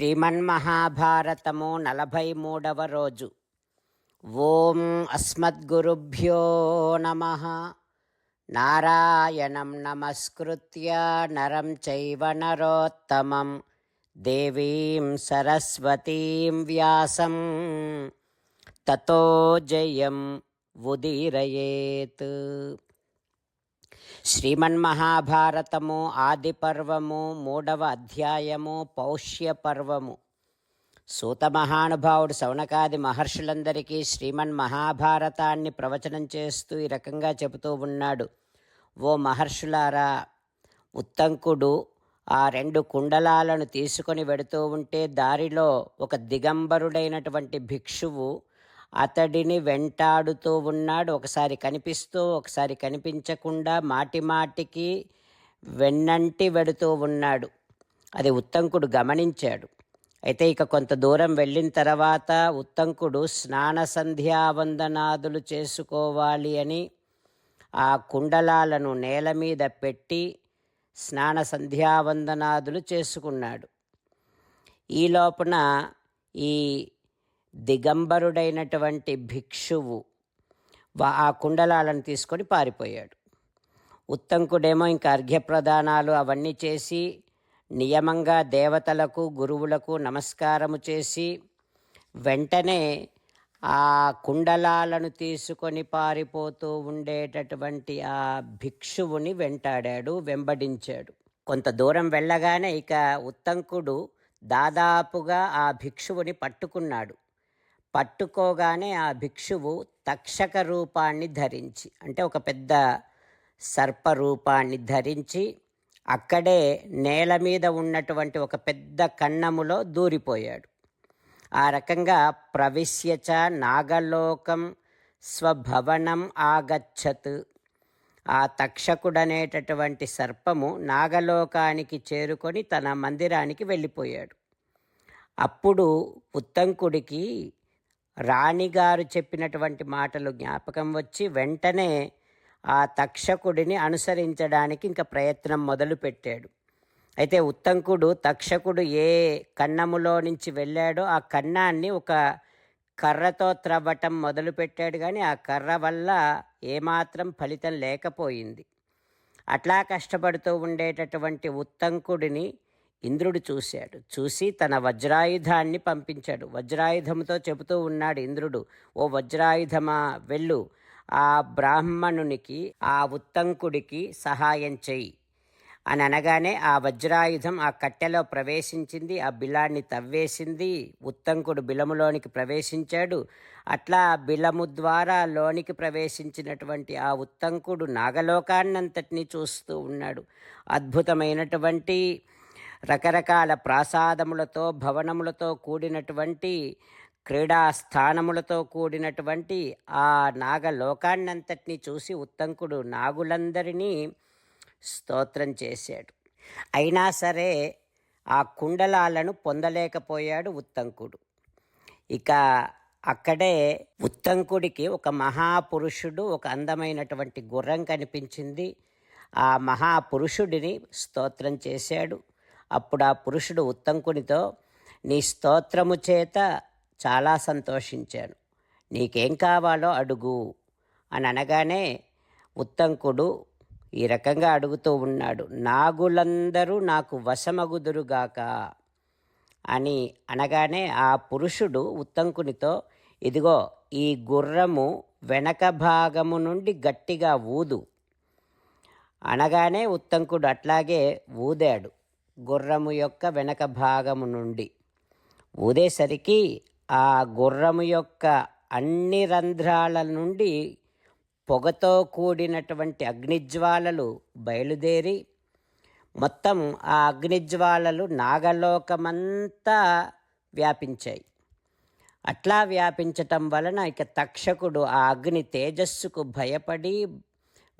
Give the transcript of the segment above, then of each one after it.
శ్రీమన్మహాభారతము నలభై మూడవ రోజు. ఓం అస్మద్గురుభ్యో నమ. నారాయణం నమస్కృత్య నరం చైవ నరోత్తమం. దేవీం సరస్వతీం వ్యాసం. తతో జయం ఉదీరయేత్. శ్రీమన్మహాభారతము ఆది పర్వము మూడవ అధ్యాయము పౌష్య పర్వము సూత మహానుభావుడు సౌనకాది మహర్షులందరికీ శ్రీమన్ మహాభారతాన్ని ప్రవచనం చేస్తూ ఈ రకంగా చెబుతూ ఉన్నాడు. ఓ మహర్షులారా ఉత్తంకుడు ఆ రెండు కుండలాలను తీసుకొని వెడుతూ ఉంటే దారిలో ఒక దిగంబరుడైనటువంటి భిక్షువు అతడిని వెంటాడుతూ ఉన్నాడు. ఒకసారి కనిపిస్తూ ఒకసారి కనిపించకుండా మాటి మాటికి వెన్నంటి వెడుతూ ఉన్నాడు. అది ఉత్తంకుడు గమనించాడు. అయితే ఇక కొంత దూరం వెళ్ళిన తర్వాత ఉత్తంకుడు స్నాన సంధ్యావందనాదులు చేసుకోవాలి అని ఆ కుండలాలను నేల మీద పెట్టి స్నాన సంధ్యావందనాదులు చేసుకున్నాడు. ఈ లోపున ఈ దిగంబరుడైనటువంటి భిక్షువు వా- ఆ కుండలాలను తీసుకొని పారిపోయాడు. ఉత్తంకుడేమో ఇంకా అర్ఘ్యప్రదానాలు అవన్నీ చేసి నియమంగా దేవతలకు గురువులకు నమస్కారము చేసి వెంటనే ఆ కుండలాలను తీసుకొని పారిపోతూ ఉండేటటువంటి ఆ భిక్షువుని వెంటాడాడు వెంబడించాడు. కొంత దూరం వెళ్ళగానే ఇక ఉత్తంకుడు దాదాపుగా ఆ భిక్షువుని పట్టుకున్నాడు. పట్టుకోగానే ఆ భిక్షువు తక్షక రూపాన్ని ధరించి అంటే ఒక పెద్ద సర్ప రూపాన్ని ధరించి అక్కడే నేల మీద ఉన్నటువంటి ఒక పెద్ద కన్నములో దూరిపోయాడు. ఆ రకంగా ప్రవిశ్యచ నాగలోకం స్వభవనం ఆగచ్చత్. ఆ తక్షకుడనేటటువంటి సర్పము నాగలోకానికి చేరుకొని తన మందిరానికి వెళ్ళిపోయాడు. అప్పుడు ఉత్తంకుడికి రాణిగారు చెప్పినటువంటి మాటలు జ్ఞాపకం వచ్చి వెంటనే ఆ తక్షకుడిని అనుసరించడానికి ఇంకా ప్రయత్నం మొదలుపెట్టాడు. అయితే ఉత్తంకుడు తక్షకుడు ఏ కన్నములో నుంచి వెళ్ళాడో ఆ కన్నాన్ని ఒక కర్రతో త్రవ్వటం మొదలుపెట్టాడు కానీ ఆ కర్ర వల్ల ఏమాత్రం ఫలితం లేకపోయింది. అట్లా కష్టపడుతూ ఉండేటటువంటి ఉత్తంకుడిని ఇంద్రుడు చూశాడు. చూసి తన వజ్రాయుధాన్ని పంపించాడు. వజ్రాయుధంతో చెబుతూ ఉన్నాడు ఇంద్రుడు ఓ వజ్రాయుధమా వెళ్ళు. ఆ బ్రాహ్మణునికి ఆ ఉత్తంకుడికి సహాయం చెయ్యి అని అనగానే ఆ వజ్రాయుధం ఆ కట్టెలో ప్రవేశించింది. ఆ బిలాన్ని తవ్వేసింది. ఉత్తంకుడు బిలములోనికి ప్రవేశించాడు. అట్లా ఆ బిలము ద్వారా లోనికి ప్రవేశించినటువంటి ఆ ఉత్తంకుడు నాగలోకాన్నంతటినీ చూస్తూ ఉన్నాడు. అద్భుతమైనటువంటి రకరకాల ప్రాసాదములతో భవనములతో కూడినటువంటి క్రీడా స్థానములతో కూడినటువంటి ఆ నాగలోకాన్నంతటినీ చూసి ఉత్తంకుడు నాగులందరినీ స్తోత్రం చేశాడు. అయినా సరే ఆ కుండలాలను పొందలేకపోయాడు ఉత్తంకుడు. ఇక అక్కడే ఉత్తంకుడికి ఒక మహాపురుషుడు ఒక అందమైనటువంటి గుర్రం కనిపించింది. ఆ మహాపురుషుడిని స్తోత్రం చేశాడు. అప్పుడు ఆ పురుషుడు ఉత్తంకునితో నీ స్తోత్రము చేత చాలా సంతోషించాను. నీకేం కావాలో అడుగు అని అనగానే ఉత్తంకుడు ఈ రకంగా అడుగుతూ ఉన్నాడు నాగులందరూ నాకు వశమగుదురుగాక అని అనగానే ఆ పురుషుడు ఉత్తంకునితో ఇదిగో ఈ గుర్రము వెనక భాగము నుండి గట్టిగా ఊదు అనగానే ఉత్తంకుడు అట్లాగే ఊదాడు. గుర్రము యొక్క వెనక భాగము నుండి. ఊదేసరికి ఆ గుర్రము యొక్క అన్ని రంధ్రాల నుండి పొగతో కూడినటువంటి అగ్నిజ్వాలలు బయలుదేరి మొత్తం ఆ అగ్నిజ్వాలలు నాగలోకమంతా వ్యాపించాయి. అట్లా వ్యాపించటం వలన ఇక తక్షకుడు ఆ అగ్ని తేజస్సుకు భయపడి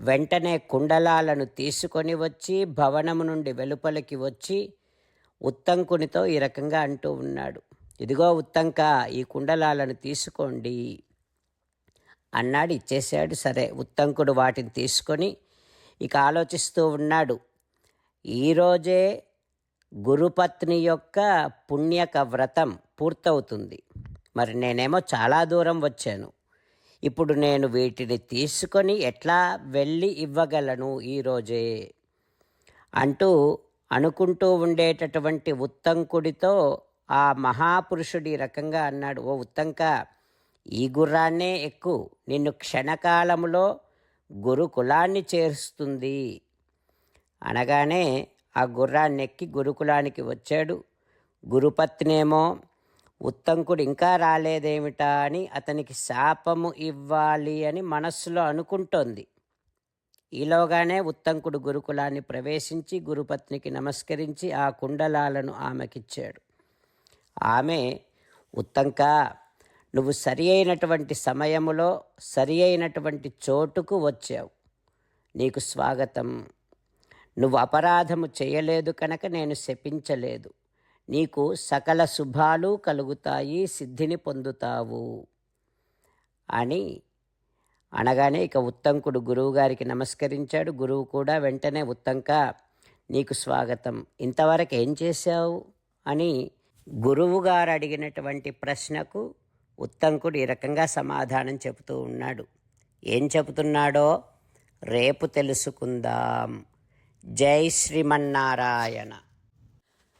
వెంటనే కుండలాలను తీసుకొని వచ్చి భవనము నుండి వెలుపలికి వచ్చి ఉత్తంకునితో ఈ రకంగా అంటూ ఉన్నాడు. ఇదిగో ఉత్తంక ఈ కుండలాలను తీసుకోండి అన్నాడు. ఇచ్చేశాడు. సరే ఉత్తంకుడు వాటిని తీసుకొని ఇక ఆలోచిస్తూ ఉన్నాడు. ఈరోజే గురుపత్ని యొక్క పుణ్యక వ్రతం పూర్తవుతుంది. మరి నేనేమో చాలా దూరం వచ్చాను. ఇప్పుడు నేను వీటిని తీసుకొని ఎట్లా వెళ్ళి ఇవ్వగలను ఈరోజే అంటూ అనుకుంటూ ఉండేటటువంటి ఉత్తంకుడితో ఆ మహాపురుషుడి రకంగా అన్నాడు ఓ ఉత్తంక ఈ గుర్రాన్నే ఎక్కు. నిన్ను క్షణకాలములో గురుకులాన్ని చేరుస్తుంది. అనగానే ఆ గుర్రాన్ని ఎక్కి గురుకులానికి వచ్చాడు. గురుపత్నేమో ఉత్తంకుడు ఇంకా రాలేదేమిటా అని అతనికి శాపము ఇవ్వాలి అని మనస్సులో అనుకుంటోంది. ఈలోగానే ఉత్తంకుడు గురుకులాన్ని ప్రవేశించి గురుపత్నికి నమస్కరించి ఆ కుండలాలను ఆమెకిచ్చాడు. ఆమె ఉత్తంక నువ్వు సరి అయినటువంటి సమయములో సరి అయినటువంటి చోటుకు వచ్చావు. నీకు స్వాగతం. నువ్వు అపరాధము చేయలేదు కనుక నేను శపించలేదు. నీకు సకల శుభాలు కలుగుతాయి సిద్ధిని పొందుతావు. అని అనగానే ఇక ఉత్తంకుడు గురువుగారికి నమస్కరించాడు. గురువు కూడా వెంటనే ఉత్తంక నీకు స్వాగతం. ఇంతవరకు ఏం చేశావు? అని గురువుగారు అడిగినటువంటి ప్రశ్నకు ఉత్తంకుడు ఈ రకంగా సమాధానం చెబుతూ ఉన్నాడు. ఏం చెబుతున్నాడో రేపు తెలుసుకుందాం. జై శ్రీమన్నారాయణ.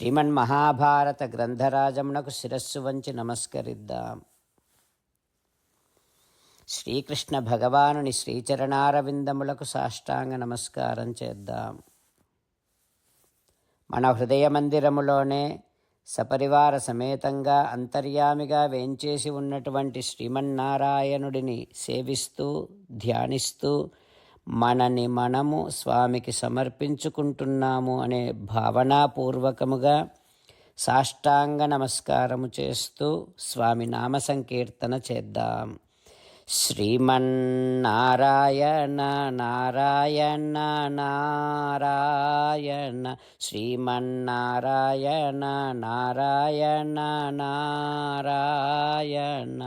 శ్రీమన్ మహాభారత గ్రంథరాజమునకు శిరస్సు వంచి నమస్కరిద్దాం. శ్రీకృష్ణ భగవానుని శ్రీచరణారవిందములకు సాష్టాంగ నమస్కారం చేద్దాం. మన హృదయ మందిరములోనే సపరివార సమేతంగా అంతర్యామిగా వేంచేసి ఉన్నటువంటి శ్రీమన్నారాయణుడిని సేవిస్తూ ధ్యానిస్తూ మనని మనము స్వామికి సమర్పించుకుంటున్నాము అనే భావనాపూర్వకముగా సాష్టాంగ నమస్కారము చేస్తూ స్వామి నామ సంకీర్తన చేద్దాం. శ్రీమన్నారాయణ నారాయణ నారాయణ శ్రీమన్నారాయణ నారాయణ నారాయణ.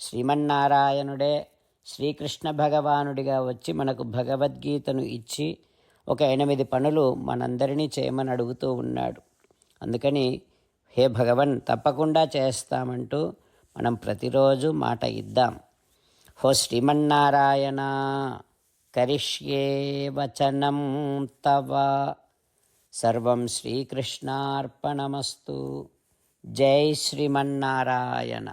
శ్రీమన్నారాయణుడే శ్రీకృష్ణ భగవానుడిగా వచ్చి మనకు భగవద్గీతను ఇచ్చి ఒక ఎనిమిది పనులు మనందరినీ చేయమని అడుగుతూ ఉన్నాడు. అందుకని హే భగవన్ తప్పకుండా చేస్తామంటూ మనం ప్రతిరోజు మాట ఇద్దాం. హో శ్రీమన్నారాయణ కరిష్యే వచనం తవ. సర్వం శ్రీకృష్ణార్పణమస్తు. జై శ్రీమన్నారాయణ.